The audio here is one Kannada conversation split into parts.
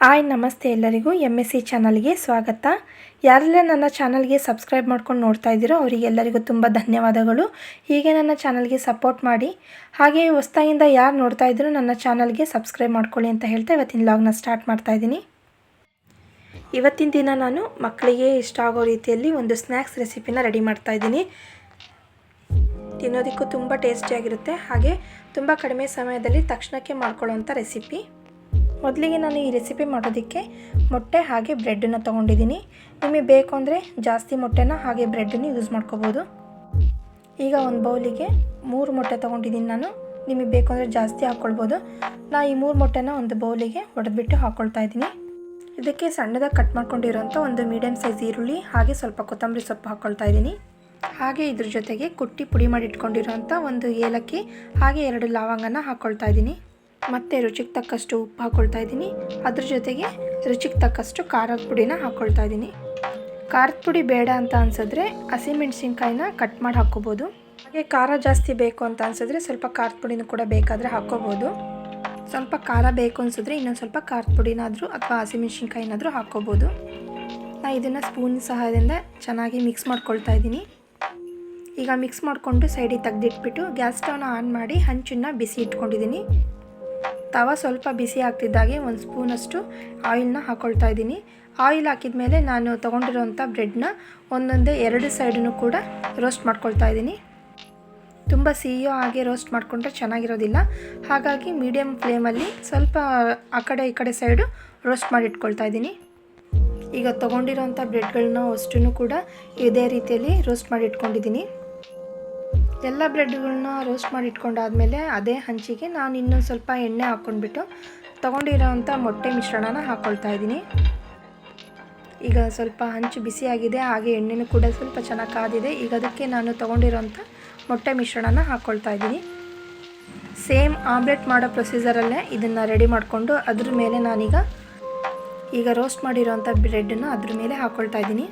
ಹಾಯ್, ನಮಸ್ತೆ ಎಲ್ಲರಿಗೂ. ಎಂ ಎಸ್ ಸಿ ಚಾನಲ್ಗೆ ಸ್ವಾಗತ. ಯಾರೆಲ್ಲ ನನ್ನ ಚಾನಲ್ಗೆ ಸಬ್ಸ್ಕ್ರೈಬ್ ಮಾಡ್ಕೊಂಡು ನೋಡ್ತಾ ಇದ್ದೀರೋ ಅವರಿಗೆಲ್ಲರಿಗೂ ತುಂಬ ಧನ್ಯವಾದಗಳು. ಹೀಗೆ ನನ್ನ ಚಾನಲ್ಗೆ ಸಪೋರ್ಟ್ ಮಾಡಿ. ಹಾಗೆ ಹೊಸ್ತಾಯಿಂದ ಯಾರು ನೋಡ್ತಾ ಇದ್ರು ನನ್ನ ಚಾನಲ್ಗೆ ಸಬ್ಸ್ಕ್ರೈಬ್ ಮಾಡ್ಕೊಳ್ಳಿ ಅಂತ ಹೇಳ್ತಾ ಇವತ್ತಿನ ಲಾಗ್ನ ಸ್ಟಾರ್ಟ್ ಮಾಡ್ತಾ ಇದ್ದೀನಿ. ಇವತ್ತಿನ ದಿನ ನಾನು ಮಕ್ಕಳಿಗೆ ಇಷ್ಟ ಆಗೋ ರೀತಿಯಲ್ಲಿ ಒಂದು ಸ್ನ್ಯಾಕ್ಸ್ ರೆಸಿಪಿನ ರೆಡಿ ಮಾಡ್ತಾ ಇದ್ದೀನಿ. ತಿನ್ನೋದಕ್ಕೂ ತುಂಬ ಟೇಸ್ಟಿಯಾಗಿರುತ್ತೆ ಹಾಗೆ ತುಂಬ ಕಡಿಮೆ ಸಮಯದಲ್ಲಿ ತಕ್ಷಣಕ್ಕೆ ಮಾಡ್ಕೊಳ್ಳೋವಂಥ ರೆಸಿಪಿ ಮೊದಲಿಗೆ ನಾನು ಈ ರೆಸಿಪಿ ಮಾಡೋದಕ್ಕೆ ಮೊಟ್ಟೆ ಹಾಗೆ ಬ್ರೆಡ್ಡನ್ನು ತೊಗೊಂಡಿದ್ದೀನಿ. ನಿಮಗೆ ಬೇಕು ಅಂದರೆ ಜಾಸ್ತಿ ಮೊಟ್ಟೆನ ಹಾಗೆ ಬ್ರೆಡ್ಡನ್ನು ಯೂಸ್ ಮಾಡ್ಕೋಬೋದು. ಈಗ ಒಂದು ಬೌಲಿಗೆ ಮೂರು ಮೊಟ್ಟೆ ತೊಗೊಂಡಿದ್ದೀನಿ ನಾನು. ನಿಮಗೆ ಬೇಕು ಅಂದರೆ ಜಾಸ್ತಿ ಹಾಕ್ಕೊಳ್ಬೋದು. ನಾ ಈ ಮೂರು ಮೊಟ್ಟೆನ ಒಂದು ಬೌಲಿಗೆ ಹೊಡೆದ್ಬಿಟ್ಟು ಹಾಕ್ಕೊಳ್ತಾ ಇದ್ದೀನಿ. ಇದಕ್ಕೆ ಸಣ್ಣದಾಗಿ ಕಟ್ ಮಾಡ್ಕೊಂಡಿರೋಂಥ ಒಂದು ಮೀಡಿಯಮ್ ಸೈಜ್ ಈರುಳ್ಳಿ ಹಾಗೆ ಸ್ವಲ್ಪ ಕೊತ್ತಂಬರಿ ಸೊಪ್ಪು ಹಾಕ್ಕೊಳ್ತಾ ಇದ್ದೀನಿ. ಹಾಗೆ ಇದ್ರ ಜೊತೆಗೆ ಕುಟ್ಟಿ ಪುಡಿ ಮಾಡಿ ಇಟ್ಕೊಂಡಿರೋಂಥ ಒಂದು ಏಲಕ್ಕಿ ಹಾಗೆ ಎರಡು ಲವಂಗನ ಹಾಕ್ಕೊಳ್ತಾ ಇದ್ದೀನಿ. ಮತ್ತು ರುಚಿಗೆ ತಕ್ಕಷ್ಟು ಉಪ್ಪು ಹಾಕ್ಕೊಳ್ತಾ ಇದ್ದೀನಿ. ಅದ್ರ ಜೊತೆಗೆ ರುಚಿಗೆ ತಕ್ಕಷ್ಟು ಖಾರದ ಪುಡಿನ ಹಾಕ್ಕೊಳ್ತಾ ಇದ್ದೀನಿ. ಖಾರದ ಪುಡಿ ಬೇಡ ಅಂತ ಅನ್ಸಿದ್ರೆ ಹಸಿಮೆಣ್ಸಿನ್ಕಾಯಿನ ಕಟ್ ಮಾಡಿ ಹಾಕ್ಕೋಬೋದು. ಹಾಗೆ ಖಾರ ಜಾಸ್ತಿ ಬೇಕು ಅಂತ ಅನ್ಸಿದ್ರೆ ಸ್ವಲ್ಪ ಖಾರದ ಪುಡಿನೂ ಕೂಡ ಬೇಕಾದರೆ ಹಾಕ್ಕೋಬೋದು. ಸ್ವಲ್ಪ ಖಾರ ಬೇಕು ಅನ್ಸಿದ್ರೆ ಇನ್ನೊಂದು ಸ್ವಲ್ಪ ಖಾರದ ಪುಡಿನಾದರೂ ಅಥವಾ ಹಸಿಮೆಣ್ಸಿನ್ಕಾಯಿನಾದರೂ ಹಾಕ್ಕೋಬೋದು. ನಾನು ಇದನ್ನು ಸ್ಪೂನ್ ಸಹಾಯದಿಂದ ಚೆನ್ನಾಗಿ ಮಿಕ್ಸ್ ಮಾಡ್ಕೊಳ್ತಾ ಇದ್ದೀನಿ. ಈಗ ಮಿಕ್ಸ್ ಮಾಡಿಕೊಂಡು ಸೈಡಿಗೆ ತೆಗೆದಿಟ್ಬಿಟ್ಟು ಗ್ಯಾಸ್ ಸ್ಟವ್ನ ಆನ್ ಮಾಡಿ ಹಂಚನ್ನು ಬಿಸಿ ಇಟ್ಕೊಂಡಿದ್ದೀನಿ. ತವ ಸ್ವಲ್ಪ ಬಿಸಿ ಆಗ್ತಿದ್ದಾಗೆ ಒಂದು ಸ್ಪೂನಷ್ಟು ಆಯಿಲ್ನ ಹಾಕ್ಕೊಳ್ತಾ ಇದ್ದೀನಿ. ಆಯಿಲ್ ಹಾಕಿದ ಮೇಲೆ ನಾನು ತೊಗೊಂಡಿರೋಂಥ ಬ್ರೆಡ್ನ ಒಂದೊಂದೇ ಎರಡು ಸೈಡನ್ನು ಕೂಡ ರೋಸ್ಟ್ ಮಾಡ್ಕೊಳ್ತಾ ಇದ್ದೀನಿ. ತುಂಬ ಸಿಹಿಯೋ ಹಾಗೆ ರೋಸ್ಟ್ ಮಾಡಿಕೊಂಡ್ರೆ ಚೆನ್ನಾಗಿರೋದಿಲ್ಲ. ಹಾಗಾಗಿ ಮೀಡಿಯಮ್ ಫ್ಲೇಮಲ್ಲಿ ಸ್ವಲ್ಪ ಆ ಕಡೆ ಈ ಕಡೆ ಸೈಡು ರೋಸ್ಟ್ ಮಾಡಿ ಇಟ್ಕೊಳ್ತಾ ಇದ್ದೀನಿ. ಈಗ ತೊಗೊಂಡಿರೋಂಥ ಬ್ರೆಡ್ಗಳನ್ನ ಅಷ್ಟನ್ನು ಕೂಡ ಇದೇ ರೀತಿಯಲ್ಲಿ ರೋಸ್ಟ್ ಮಾಡಿ ಇಟ್ಕೊಂಡಿದ್ದೀನಿ. ಎಲ್ಲ ಬ್ರೆಡ್ಗಳನ್ನ ರೋಸ್ಟ್ ಮಾಡಿ ಇಟ್ಕೊಂಡಾದಮೇಲೆ ಅದೇ ಹಂಚಿಗೆ ನಾನು ಇನ್ನೊಂದು ಸ್ವಲ್ಪ ಎಣ್ಣೆ ಹಾಕ್ಕೊಂಡ್ಬಿಟ್ಟು ತೊಗೊಂಡಿರೋವಂಥ ಮೊಟ್ಟೆ ಮಿಶ್ರಣನ ಹಾಕ್ಕೊಳ್ತಾ ಇದ್ದೀನಿ. ಈಗ ಸ್ವಲ್ಪ ಹಂಚು ಬಿಸಿಯಾಗಿದೆ, ಹಾಗೆ ಎಣ್ಣೆನೂ ಕೂಡ ಸ್ವಲ್ಪ ಚೆನ್ನಾಗಿ ಕಾದಿದೆ. ಈಗ ಅದಕ್ಕೆ ನಾನು ತೊಗೊಂಡಿರೋಂಥ ಮೊಟ್ಟೆ ಮಿಶ್ರಣನ ಹಾಕ್ಕೊಳ್ತಾ ಇದ್ದೀನಿ. ಸೇಮ್ ಆಮ್ಲೆಟ್ ಮಾಡೋ ಪ್ರೊಸೀಜರಲ್ಲೇ ಇದನ್ನು ರೆಡಿ ಮಾಡಿಕೊಂಡು ಅದ್ರ ಮೇಲೆ ನಾನೀಗ ಈಗ ರೋಸ್ಟ್ ಮಾಡಿರೋಂಥ ಬ್ರೆಡ್ಡನ್ನು ಅದ್ರ ಮೇಲೆ ಹಾಕ್ಕೊಳ್ತಾ ಇದ್ದೀನಿ.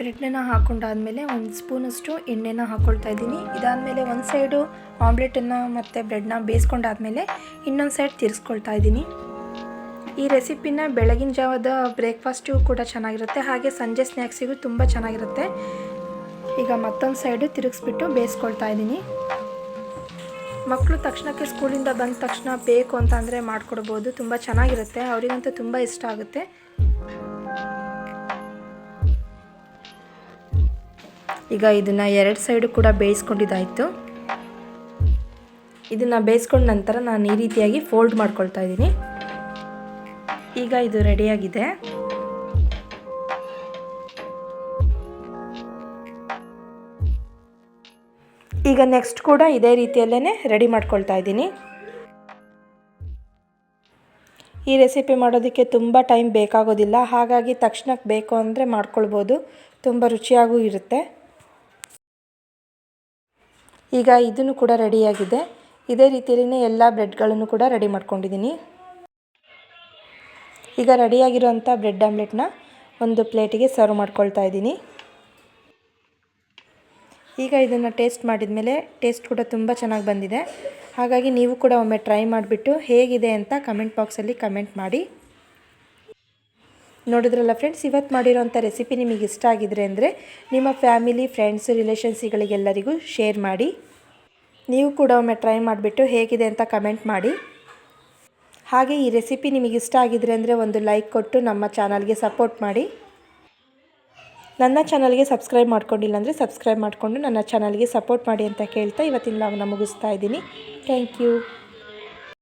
ಬ್ರೆಡ್ನ ಹಾಕ್ಕೊಂಡಾದ್ಮೇಲೆ ಒಂದು ಸ್ಪೂನಷ್ಟು ಎಣ್ಣೆನ ಹಾಕ್ಕೊಳ್ತಾ ಇದ್ದೀನಿ. ಇದಾದಮೇಲೆ ಒಂದು ಸೈಡು ಆಮ್ಲೆಟನ್ನು ಮತ್ತು ಬ್ರೆಡ್ನ ಬೇಯಿಸ್ಕೊಂಡಾದ್ಮೇಲೆ ಇನ್ನೊಂದು ಸೈಡ್ ತಿರ್ಸ್ಕೊಳ್ತಾ ಇದ್ದೀನಿ. ಈ ರೆಸಿಪಿನ ಬೆಳಗಿನ ಜಾವದ ಬ್ರೇಕ್ಫಾಸ್ಟಿಗೂ ಕೂಡ ಚೆನ್ನಾಗಿರುತ್ತೆ. ಹಾಗೆ ಸಂಜೆ ಸ್ನ್ಯಾಕ್ಸಿಗೂ ತುಂಬ ಚೆನ್ನಾಗಿರುತ್ತೆ. ಈಗ ಮತ್ತೊಂದು ಸೈಡು ತಿರುಗಿಸ್ಬಿಟ್ಟು ಬೇಯಿಸ್ಕೊಳ್ತಾ ಇದ್ದೀನಿ. ಮಕ್ಕಳು ತಕ್ಷಣಕ್ಕೆ ಸ್ಕೂಲಿಂದ ಬಂದ ತಕ್ಷಣ ಬೇಕು ಅಂತ ಅಂದರೆ ಮಾಡಿಕೊಡ್ಬೋದು. ತುಂಬ ಚೆನ್ನಾಗಿರುತ್ತೆ. ಅವರಿಗಂತೂ ತುಂಬ ಇಷ್ಟ ಆಗುತ್ತೆ. ಈಗ ಇದನ್ನು ಎರಡು ಸೈಡು ಕೂಡ ಬೇಯಿಸ್ಕೊಂಡಿದ್ದಾಯಿತು. ಇದನ್ನು ಬೇಯಿಸ್ಕೊಂಡ ನಂತರ ನಾನು ಈ ರೀತಿಯಾಗಿ ಫೋಲ್ಡ್ ಮಾಡ್ಕೊಳ್ತಾ ಇದ್ದೀನಿ. ಈಗ ಇದು ರೆಡಿಯಾಗಿದೆ ಈಗ ನೆಕ್ಸ್ಟ್ ಕೂಡ ಇದೇ ರೀತಿಯಲ್ಲೇ ರೆಡಿ ಮಾಡ್ಕೊಳ್ತಾ ಇದ್ದೀನಿ. ಈ ರೆಸಿಪಿ ಮಾಡೋದಕ್ಕೆ ತುಂಬ ಟೈಮ್ ಬೇಕಾಗೋದಿಲ್ಲ. ಹಾಗಾಗಿ ತಕ್ಷಣಕ್ಕೆ ಬೇಕು ಅಂದರೆ ಮಾಡ್ಕೊಳ್ಬೋದು. ತುಂಬ ರುಚಿಯಾಗೂ ಇರುತ್ತೆ. ಈಗ ಇದನ್ನು ಕೂಡ ರೆಡಿಯಾಗಿದೆ. ಇದೇ ರೀತಿಯಲ್ಲಿನೇ ಎಲ್ಲ ಬ್ರೆಡ್ಗಳನ್ನು ಕೂಡ ರೆಡಿ ಮಾಡ್ಕೊಂಡಿದ್ದೀನಿ. ಈಗ ರೆಡಿಯಾಗಿರೋಂಥ ಬ್ರೆಡ್ ಆಮ್ಲೆಟ್ನ ಒಂದು ಪ್ಲೇಟಿಗೆ ಸರ್ವ್ ಮಾಡ್ಕೊಳ್ತಾ ಇದ್ದೀನಿ. ಈಗ ಇದನ್ನು ಟೇಸ್ಟ್ ಮಾಡಿದ ಮೇಲೆ ಟೇಸ್ಟ್ ಕೂಡ ತುಂಬ ಚೆನ್ನಾಗಿ ಬಂದಿದೆ. ಹಾಗಾಗಿ ನೀವು ಕೂಡ ಒಮ್ಮೆ ಟ್ರೈ ಮಾಡಿಬಿಟ್ಟು ಹೇಗಿದೆ ಅಂತ ಕಮೆಂಟ್ ಬಾಕ್ಸಲ್ಲಿ ಕಮೆಂಟ್ ಮಾಡಿ. ನೋಡಿದ್ರಲ್ಲ ಫ್ರೆಂಡ್ಸ್ ಇವತ್ತು ಮಾಡಿರೋಂಥ ರೆಸಿಪಿ ನಿಮಗೆ ಇಷ್ಟ ಆಗಿದ್ರೆ ಅಂದರೆ ನಿಮ್ಮ ಫ್ಯಾಮಿಲಿ ಫ್ರೆಂಡ್ಸ್ ರಿಲೇಷನ್ಸಿಗಳಿಗೆಲ್ಲರಿಗೂ ಶೇರ್ ಮಾಡಿ. ನೀವು ಕೂಡ ಒಮ್ಮೆ ಟ್ರೈ ಮಾಡಿಬಿಟ್ಟು ಹೇಗಿದೆ ಅಂತ ಕಮೆಂಟ್ ಮಾಡಿ. ಹಾಗೆ ಈ ರೆಸಿಪಿ ನಿಮಗೆ ಇಷ್ಟ ಆಗಿದ್ರೆ ಅಂದರೆ ಒಂದು ಲೈಕ್ ಕೊಟ್ಟು ನಮ್ಮ ಚಾನಲ್ಗೆ ಸಪೋರ್ಟ್ ಮಾಡಿ. ನನ್ನ ಚಾನಲ್ಗೆ ಸಬ್ಸ್ಕ್ರೈಬ್ ಮಾಡ್ಕೊಂಡಿಲ್ಲ ಅಂದರೆ ಸಬ್ಸ್ಕ್ರೈಬ್ ಮಾಡಿಕೊಂಡು ನನ್ನ ಚಾನಲ್ಗೆ ಸಪೋರ್ಟ್ ಮಾಡಿ ಅಂತ ಕೇಳ್ತಾ ಇವತ್ತಿನ ಲಾಗ್ನ ಮುಗಿಸ್ತಾ ಇದ್ದೀನಿ. Thank you